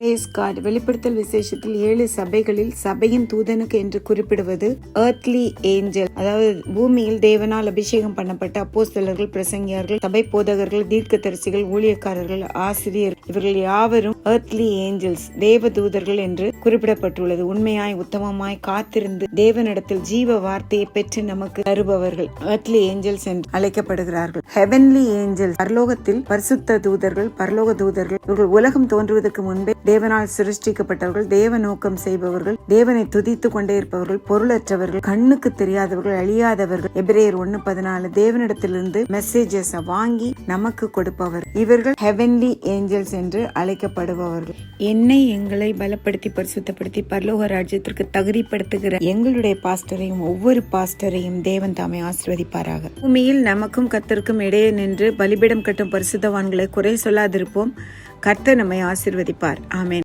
Praise வெளிப்படுத்தல் விசேஷத்தில் ஏழு சபைகளில் சபையின் தூதனுக்கு என்று குறிப்பிடுவது ஏர்த்லி ஏஞ்சல் அதாவது பூமியில் தேவனால் அபிஷேகம் பண்ணப்பட்ட அப்போஸ்தலர்கள் பிரசங்கியார்கள் சபை போதகர்கள் தீர்க்கதரிசிகள் ஊழியக்காரர்கள் ஆசிரியர் இவர்கள் யாவரும் ஏர்த்லி ஏஞ்சல்ஸ் தேவதூதர்கள் என்று குறிப்பிடப்பட்டுள்ளது. உண்மையாய் உத்தமமாய் காத்திருந்து தேவனிடத்தில் ஜீவ வார்த்தையை பெற்று நமக்கு தருபவர்கள் ஏர்த்லி ஏஞ்சல்ஸ் என்று அழைக்கப்படுகிறார்கள். ஹெவன்லி ஏஞ்சல்ஸ் பரலோகத்தில் பரிசுத்த தூதர்கள் பரலோக தூதர்கள் இவர்கள் உலகம் தோன்றுவதற்கு முன்பே தேவனால் சிருஷ்டிக்கப்பட்டவர்கள் தேவ நோக்கம் செய்பவர்கள் தேவனை துதித்துக் கொண்டே இருப்பவர்கள் பொருளற்றவர்கள் கண்ணுக்கு தெரியாதவர்கள் அழியாதவர்கள். எபிரேயர் ஒன்னு பதினாலு தேவனிடத்திலிருந்து மெசேஜஸ் வாங்கி நமக்கு கொடுப்பவர். இவர்கள் ஹெவன்லி ஏஞ்சல்ஸ் என்று அழைக்கப்படுபவர்கள். என்னை எங்களை பலப்படுத்தி பரிசுத்தப்படுத்தி பரலோக ராஜ்யத்திற்கு தகுதிப்படுத்துகிற எங்களுடைய பாஸ்டரையும் ஒவ்வொரு பாஸ்டரையும் தேவன் தாமே ஆசிர்வதிப்பாராக. பூமியில் நமக்கும் கத்தருக்கும் இடையே நின்று பலிபீடம் கட்டும் பரிசுத்தவான்களை குறை சொல்லாதிருப்போம். கர்த்தர் நம்மை ஆசிர்வதிப்பார். ஆமென்.